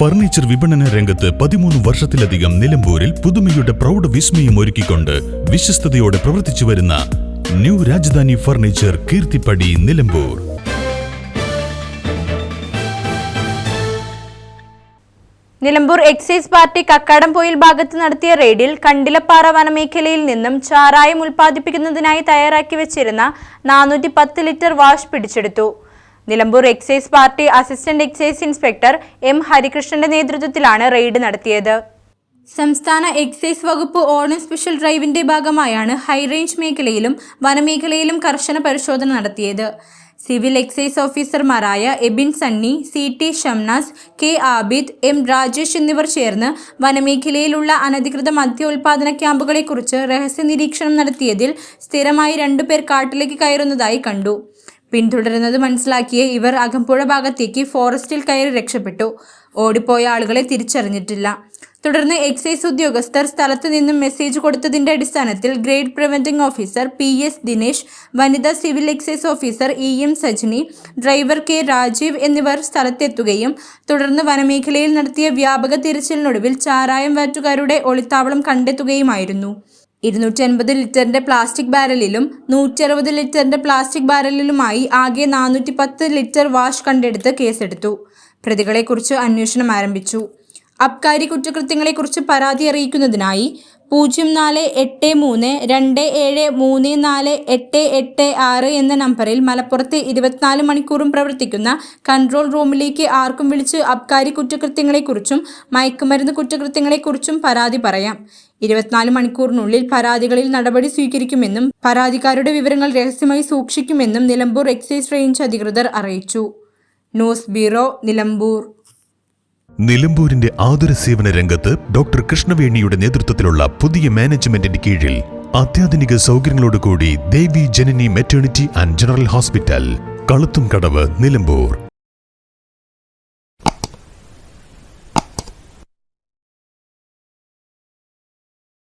Furniture വിപണന രംഗത്ത് പതിമൂന്ന് വർഷത്തിലധികം നിലമ്പൂരിൽ പുതുമയുടെ പ്രൗഢ വിസ്മയം ഒരുക്കിക്കൊണ്ട് വിശ്വസ്തയോടെ പ്രവർത്തിച്ചു വരുന്ന new Rajdhani furniture Keerthippadi Nilambur. Nilambur excise party Kakkadampoyil ഭാഗത്ത് നടത്തിയ റെയ്ഡിൽ കണ്ടിലപ്പാറ വനമേഖലയിൽ നിന്നും ചാരായം ഉൽപ്പാദിപ്പിക്കുന്നതിനായി തയ്യാറാക്കി വെച്ചിരുന്ന നാനൂറ്റി ലിറ്റർ വാഷ് പിടിച്ചെടുത്തു. Nilambur excise party assistant excise inspector M ഹരികൃഷ്ണന്റെ നേതൃത്വത്തിലാണ് റെയ്ഡ് നടത്തിയത്. സംസ്ഥാന എക്സൈസ് വകുപ്പ് ഓണം സ്പെഷ്യൽ ഡ്രൈവിന്റെ ഭാഗമായാണ് ഹൈറേഞ്ച് മേഖലയിലും വനമേഖലയിലും കർശന പരിശോധന നടത്തിയത്. സിവിൽ എക്സൈസ് ഓഫീസർമാരായ Abin Sunny C T Shamnas K Abid M Rajesh എന്നിവർ ചേർന്ന് വനമേഖലയിലുള്ള അനധികൃത മദ്യ ഉൽപാദന ക്യാമ്പുകളെക്കുറിച്ച് രഹസ്യ നിരീക്ഷണം നടത്തിയതിൽ സ്ഥിരമായി രണ്ടുപേർ കാട്ടിലേക്ക് കയറുന്നതായി കണ്ടു. പിന്തുടരുന്നത് മനസ്സിലാക്കിയ ഇവർ അകമ്പുഴ ഭാഗത്തേക്ക് ഫോറസ്റ്റിൽ കയറി രക്ഷപ്പെട്ടു. ഓടിപ്പോയ ആളുകളെ തിരിച്ചറിഞ്ഞിട്ടില്ല. തുടർന്ന് എക്സൈസ് ഉദ്യോഗസ്ഥർ സ്ഥലത്ത് നിന്നും മെസ്സേജ് കൊടുത്തതിന്റെ അടിസ്ഥാനത്തിൽ grade preventing officer P S Dinesh വനിതാ civil excise officer E M Sajini driver K Rajeev എന്നിവർ സ്ഥലത്തെത്തുകയും തുടർന്ന് വനമേഖലയിൽ നടത്തിയ വ്യാപക തിരച്ചിലിനൊടുവിൽ ചാരായം വാറ്റുകാരുടെ ഒളിത്താവളം കണ്ടെത്തുകയുമായിരുന്നു. ഇരുന്നൂറ്റി അൻപത് ലിറ്ററിന്റെ പ്ലാസ്റ്റിക് ബാരലിലും നൂറ്റി അറുപത് ലിറ്ററിന്റെ പ്ലാസ്റ്റിക് ബാരലിലുമായി ആകെ നാനൂറ്റി പത്ത് ലിറ്റർ വാഷ് കണ്ടെടുത്ത് കേസെടുത്തു. പ്രതികളെക്കുറിച്ച് അന്വേഷണം ആരംഭിച്ചു. അബ്കാരി കുറ്റകൃത്യങ്ങളെക്കുറിച്ച് പരാതി അറിയിക്കുന്നതിനായി പൂജ്യം നാല് എട്ട് മൂന്ന് രണ്ട് ഏഴ് മൂന്ന് നാല് എട്ട് എട്ട് ആറ് എന്ന നമ്പറിൽ മലപ്പുറത്ത് ഇരുപത്തിനാല് മണിക്കൂറും പ്രവർത്തിക്കുന്ന കൺട്രോൾ റൂമിലേക്ക് ആർക്കും വിളിച്ച് അബ്കാരി കുറ്റകൃത്യങ്ങളെക്കുറിച്ചും മയക്കുമരുന്ന് കുറ്റകൃത്യങ്ങളെക്കുറിച്ചും പരാതി പറയാം. ഇരുപത്തിനാല് മണിക്കൂറിനുള്ളിൽ പരാതികളിൽ നടപടി സ്വീകരിക്കുമെന്നും പരാതിക്കാരുടെ വിവരങ്ങൾ രഹസ്യമായി സൂക്ഷിക്കുമെന്നും നിലമ്പൂർ എക്സൈസ് റേഞ്ച് അധികൃതർ അറിയിച്ചു. News bureau Nilambur. നിലമ്പൂരിന്റെ ആതുര സേവന രംഗത്ത് ഡോക്ടർ കൃഷ്ണവേണിയുടെ നേതൃത്വത്തിലുള്ള പുതിയ മാനേജ്മെന്റിന്റെ കീഴിൽ അത്യാധുനിക സൗകര്യങ്ങളോടുകൂടി Devi Janani maternity and general hospital കളുത്തും കടവ് നിലമ്പൂർ.